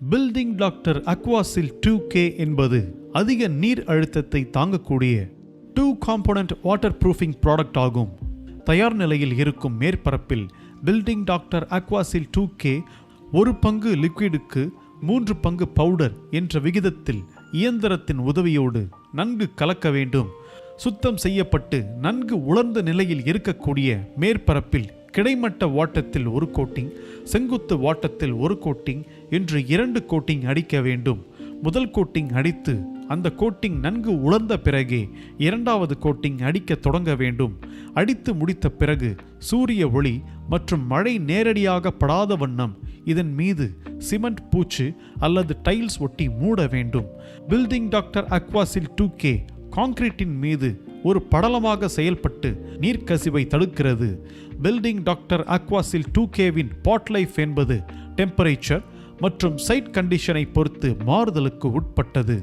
Building Doctor Aquasil two K என்பது அதிக நீர் அழுத்தத்தை தாங்கக்கூடிய two component water proofing product ஆகும். தயார் நிலையில் இருக்கும் மேற்பரப்பில் Building Doctor Aquasil two K ஒரு பங்கு லிக்விடுக்கு மூன்று பங்கு பவுடர் என்ற விகிதத்தில் இயந்திரத்தின் உதவியோடு நன்கு கலக்க வேண்டும். சுத்தம் செய்யப்பட்டு நன்கு உலர்ந்த நிலையில் இருக்கக்கூடிய மேற்பரப்பில் கிடைமட்ட ஓட்டத்தில் ஒரு கோட்டிங் செங்குத்து ஓட்டத்தில் ஒரு கோட்டிங் என்று இரண்டு கோட்டிங் அடிக்க வேண்டும். முதல் கோட்டிங் அடித்து அந்த கோட்டிங் நன்கு உலர்ந்த பிறகே இரண்டாவது கோட்டிங் அடிக்க தொடங்க வேண்டும். அடித்து முடித்த பிறகு சூரிய ஒளி மற்றும் மழை நேரடியாக படாத வண்ணம் இதன் மீது சிமெண்ட் பூச்சு அல்லது டைல்ஸ் ஒட்டி மூட வேண்டும். Building Doctor Aquasil two K கான்கிரீட்டின் மீது ஒரு படலமாக செயல்பட்டு நீர்க்கசிவை தடுக்கிறது. பில்டிங் டாக்டர் அக்வாசில் டூ கேவின் பாட் லைஃப் என்பது டெம்பரேச்சர் மற்றும் சைட் கண்டிஷனை பொறுத்து மாறுதலுக்கு உட்பட்டது.